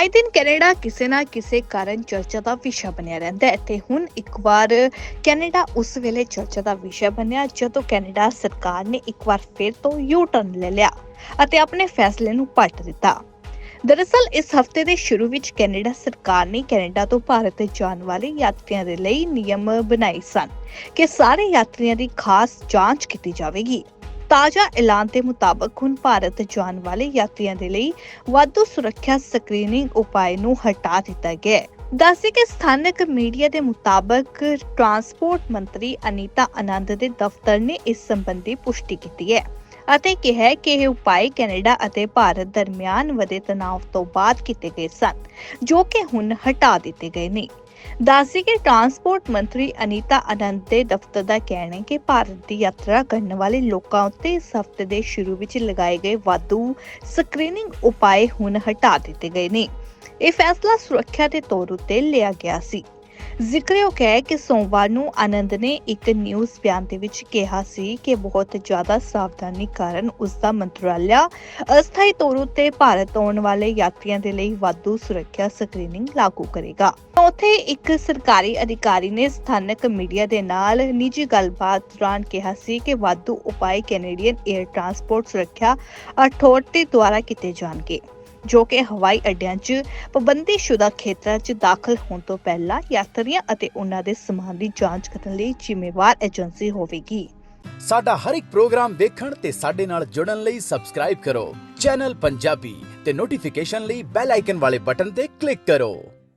ਆਏ ਦਿਨ ਕੈਨੇਡਾ ਕਿਸੇ ਨਾ ਕਿਸੇ ਕਾਰਨ ਚਰਚਾ ਦਾ ਵਿਸ਼ਾ ਬਣਿਆ ਰਹਿੰਦਾ ਹੈ। ਤੇ ਹੁਣ ਇੱਕ ਵਾਰ ਕੈਨੇਡਾ ਉਸ ਵੇਲੇ ਚਰਚਾ ਦਾ ਵਿਸ਼ਾ ਬਣਿਆ ਜਦੋਂ ਕੈਨੇਡਾ ਸਰਕਾਰ ਨੇ ਇੱਕ ਵਾਰ ਫਿਰ ਤੋਂ ਯੂ ਟਰਨ ਲੈ ਲਿਆ ਅਤੇ ਆਪਣੇ ਫੈਸਲੇ ਨੂੰ ਪਲਟ ਦਿੱਤਾ। ਦਰਅਸਲ, ਇਸ ਹਫ਼ਤੇ ਦੇ ਸ਼ੁਰੂ ਵਿੱਚ ਕੈਨੇਡਾ ਸਰਕਾਰ ਨੇ ਕੈਨੇਡਾ ਤੋਂ ਭਾਰਤ ਜਾਣ ਵਾਲੇ ਯਾਤਰੀਆਂ ਦੇ ਲਈ ਨਿਯਮ ਬਣਾਏ ਸਨ ਕਿ ਸਾਰੇ ਯਾਤਰੀਆਂ ਦੀ ਖਾਸ ਜਾਂਚ ਕੀਤੀ ਜਾਵੇਗੀ। ਤਾਜ਼ਾ ਐਲਾਨ ਦੇ ਮੁਤਾਬਕ ਹੁਣ ਭਾਰਤ ਜਾਣ ਵਾਲੇ ਯਾਤਰੀਆਂ ਦੇ ਲਈ ਵਾਧੂ ਸੁਰੱਖਿਆ ਸਕਰੀਨਿੰਗ ਉਪਾਅ ਨੂੰ ਹਟਾ ਦਿੱਤਾ ਗਿਆ ਹੈ। ਦੱਸੇ ਕਿ ਸਥਾਨਕ ਮੀਡੀਆ ਦੇ ਮੁਤਾਬਕ ਟਰਾਂਸਪੋਰਟ ਮੰਤਰੀ ਅਨੀਤਾ ਆਨੰਦ ਦੇ ਦਫ਼ਤਰ ਨੇ ਇਸ ਸੰਬੰਧੀ ਪੁਸ਼ਟੀ ਕੀਤੀ ਹੈ ਅਤੇ ਕਿਹਾ ਕਿ ਇਹ ਉਪਾਅ ਕੈਨੇਡਾ ਅਤੇ ਭਾਰਤ ਦਰਮਿਆਨ ਵਧੇ ਤਣਾਅ ਤੋਂ ਬਾਅਦ ਕੀਤੇ ਗਏ ਸਨ, ਜੋ ਕਿ ਹੁਣ ਹਟਾ ਦਿੱਤੇ ਗਏ ਨੇ। ਦੱਸੀ ਕਿ ਟਰਾਂਸਪੋਰਟ ਮੰਤਰੀ ਅਨੀਤਾ ਆਨੰਦ ਦੇ ਦਫ਼ਤਰ ਦਾ ਕਹਿਣਾ ਹੈ ਕਿ ਭਾਰਤ ਦੀ ਯਾਤਰਾ ਕਰਨ ਵਾਲੇ ਲੋਕਾਂ ਉੱਤੇ ਇਸ ਹਫ਼ਤੇ ਦੇ ਸ਼ੁਰੂ ਵਿੱਚ ਲਗਾਏ ਗਏ ਵਾਧੂ ਸਕਰੀਨਿੰਗ ਉਪਾਏ ਹੁਣ ਹਟਾ ਦਿੱਤੇ ਗਏ ਨੇ। ਇਹ ਫੈਸਲਾ ਸੁਰੱਖਿਆ ਦੇ ਤੌਰ ਉੱਤੇ ਲਿਆ ਗਿਆ ਸੀ। ਜ਼ਿਕਰਯੋਗ ਹੈ ਕਿ ਸੋਮਵਾਰ ਨੂੰ ਆਨੰਦ ਨੇ ਇੱਕ ਨਿਊਜ਼ ਬਿਆਨ ਦੇ ਵਿੱਚ ਕਿਹਾ ਸੀ ਕਿ ਬਹੁਤ ਜ਼ਿਆਦਾ ਸਾਵਧਾਨੀ ਕਾਰਨ ਉਸ ਦਾ ਮੰਤਰਾਲਾ ਅਸਥਾਈ ਤੌਰ ਉੱਤੇ ਭਾਰਤ ਆਉਣ ਵਾਲੇ ਯਾਤਰੀਆਂ ਦੇ ਲਈ ਵਾਧੂ ਸੁਰੱਖਿਆ ਸਕਰੀਨਿੰਗ ਲਾਗੂ ਕਰੇਗਾ। ਉੱਥੇ ਇੱਕ ਸਰਕਾਰੀ ਅਧਿਕਾਰੀ ਨੇ ਸਥਾਨਕ ਮੀਡੀਆ ਦੇ ਨਾਲ ਨਿੱਜੀ ਗੱਲਬਾਤ ਦੌਰਾਨ ਕਿਹਾ ਸੀ ਕਿ ਵਾਧੂ ਉਪਾਅ ਕੈਨੇਡੀਅਨ 에ਅਰ ਟਰਾਂਸਪੋਰਟ ਸੁਰੱਖਿਆ ਅਥਾਰਟੀ ਦੁਆਰਾ ਕੀਤੇ ਜਾਣਗੇ। ਜੋ ਕਿ ਹਵਾਈ ਅੱਡਿਆਂ 'ਚ ਪਾਬੰਦੀਸ਼ੁਦਾ ਖੇਤਰਾਂ 'ਚ ਦਾਖਲ ਹੋਣ ਤੋਂ ਪਹਿਲਾਂ ਯਾਤਰੀਆਂ ਅਤੇ ਉਹਨਾਂ ਦੇ ਸਮਾਨ ਦੀ ਜਾਂਚ ਕਰਨ ਲਈ ਜ਼ਿੰਮੇਵਾਰ ਏਜੰਸੀ ਹੋਵੇਗੀ। ਸਾਡਾ ਹਰ ਇੱਕ ਪ੍ਰੋਗਰਾਮ ਦੇਖਣ ਤੇ ਸਾਡੇ ਨਾਲ ਜੁੜਨ ਲਈ ਸਬਸਕ੍ਰਾਈਬ ਕਰੋ। ਚੈਨਲ ਪੰਜਾਬੀ ਤੇ ਨੋਟੀਫਿਕੇਸ਼ਨ ਲਈ ਬੈਲ ਆਈਕਨ ਵਾਲੇ ਬਟਨ ਤੇ ਕਲਿੱਕ ਕਰੋ।